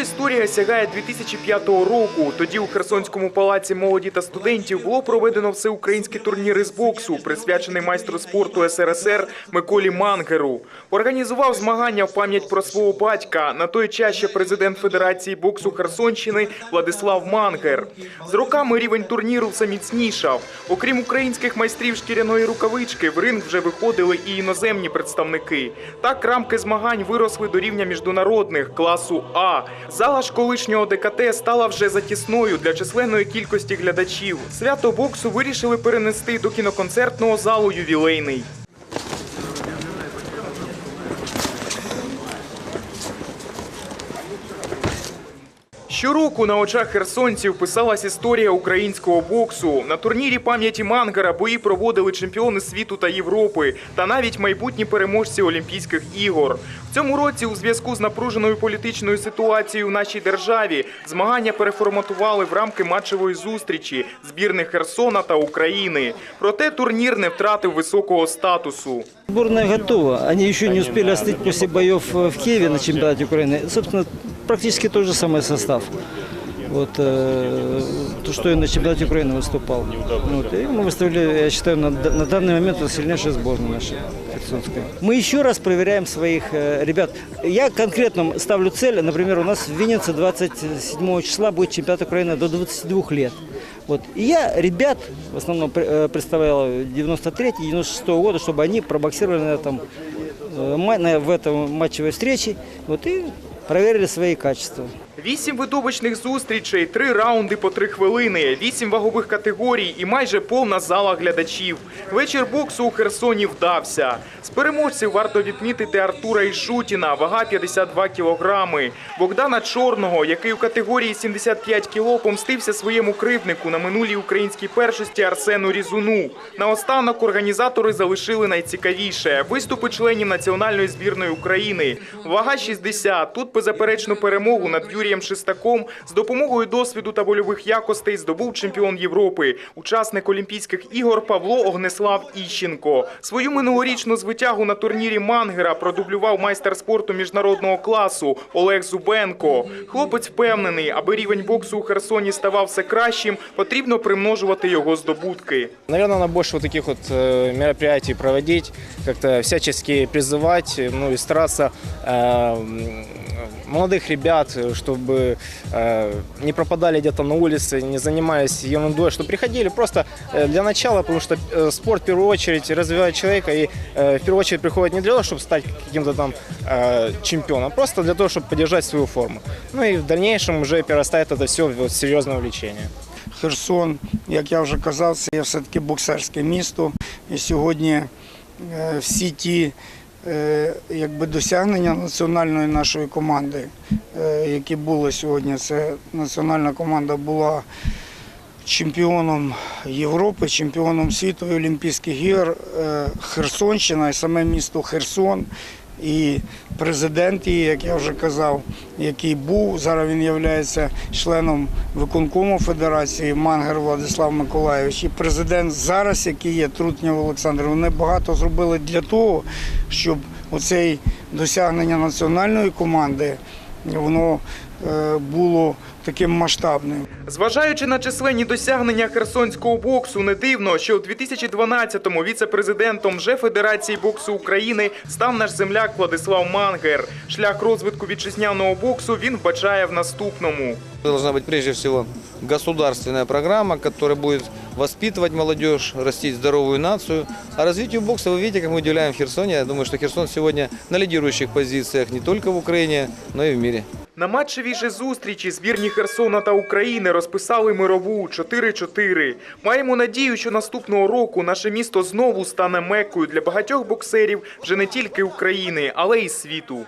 історія сягає 2005 року. Тоді у Херсонському палаці молоді та студентів було проведено всеукраїнський турнір із боксу, присвячений майстру спорту СРСР Миколі Мангеру. Організував змагання в пам'ять про свого батька. На той час ще президент Федерації боксу Херсонщини Владислав Мангер. З роками рівень турніру все міцнішав. Окрім українських майстрів шкіряної рукавички, в ринг вже виходили і іноземні представники. Так рамки змагань виросли до рівня міжнародних класу А. Зала ж колишнього ДКТ стала вже затісною для численної кількості глядачів. Свято боксу вирішили перенести до кіноконцертного залу ювілейний. Щороку на очах херсонців писалась історія українського боксу. На турнірі пам'яті Мангара бої проводили чемпіони світу та Європи, та навіть майбутні переможці Олімпійських ігор. В цьому році, у зв'язку з напруженою політичною ситуацією в нашій державі, змагання переформатували в рамки матчевої зустрічі збірних Херсона та України. Проте турнір не втратив високого статусу. Сборная готова. Они еще не успели остыть после боев э, в Киеве на чемпионате Украины. Собственно, практически тот же самый состав. Вот, э, то, что и на чемпионате Украины выступал. Вот, и мы выставили, я считаю, на, на данный момент это сильнейшая сборная наша, херсонская. Мы еще раз проверяем своих э, ребят. Я конкретно ставлю цель, например, у нас в Виннице 27 числа будет чемпионат Украины до 22 лет. Вот. И я ребят, в основном э, представлял 93-96 года, чтобы они пробоксировали на этом, э, на- в этом матчевой встрече вот, и проверили свои качества. Вісім видовищних зустрічей, три раунди по три хвилини, вісім вагових категорій і майже повна зала глядачів. Вечір боксу у Херсоні вдався. З переможців варто відмітити Артура Ішутіна, вага 52 кілограми, Богдана Чорного, який у категорії 75 кіло помстився своєму кривднику на минулій українській першості Арсену Різуну. Наостанок організатори залишили найцікавіше виступи членів національної збірної України. Вага 60. Тут беззаперечну перемогу над Юрієм Шестаком з допомогою досвіду та вольових якостей здобув чемпіон Європи, учасник Олімпійських ігор Павло Огнеслав Іщенко. Свою минулорічну звитягу на турнірі Мангера продублював майстер спорту міжнародного класу Олег Зубенко. Хлопець впевнений, аби рівень боксу у Херсоні ставав все кращим, потрібно примножувати його здобутки. Наверное, надо больше вот таких вот э, мероприятий проводить, как-то всячески призывать, э, ну и стараться э, м, молодых ребят, э, чтобы э, не пропадали где-то на улице, не занимаясь ерундой, что приходили просто э, для начала, потому что э, спорт в первую очередь развивает человека и э, в первую очередь приходит не для того, чтобы стать каким-то там э, чемпионом, а просто для того, чтобы поддержать свою форму. Ну и в дальнейшем уже перерастает это все в серьезное увлечение. Херсон, як я вже казав, це є все-таки боксерське місто. І сьогодні е, всі ті е, якби, досягнення національної нашої команди, е, які були сьогодні, це національна команда була чемпіоном Європи, чемпіоном світу Олімпійських ігор е, Херсонщина і саме місто Херсон. І президент її, як я вже казав, який був, зараз він є членом виконкому Федерації Мангер Владислав Миколаївич. І президент зараз, який є Трутнєв Олександр, вони багато зробили для того, щоб оцей досягнення національної команди воно було таким масштабним. Зважаючи на численні досягнення херсонського боксу, не дивно, що у 2012-му віце-президентом вже Федерації боксу України став наш земляк Владислав Мангер. Шлях розвитку вітчизняного боксу він вбачає в наступному. Должна быть прежде всего государственная программа, которая будет воспитывать молодежь, растить здоровую нацию. А развитию бокса вы видите, как мы уделяем в Херсоне. Я думаю, что Херсон сегодня на лидирующих позициях не только в Украине, но и в мире. На матчевій же зустрічі збірні Херсона та України розписали мирову 4-4. Маємо надію, що наступного року наше місто знову стане мекою для багатьох боксерів вже не тільки України, але й світу.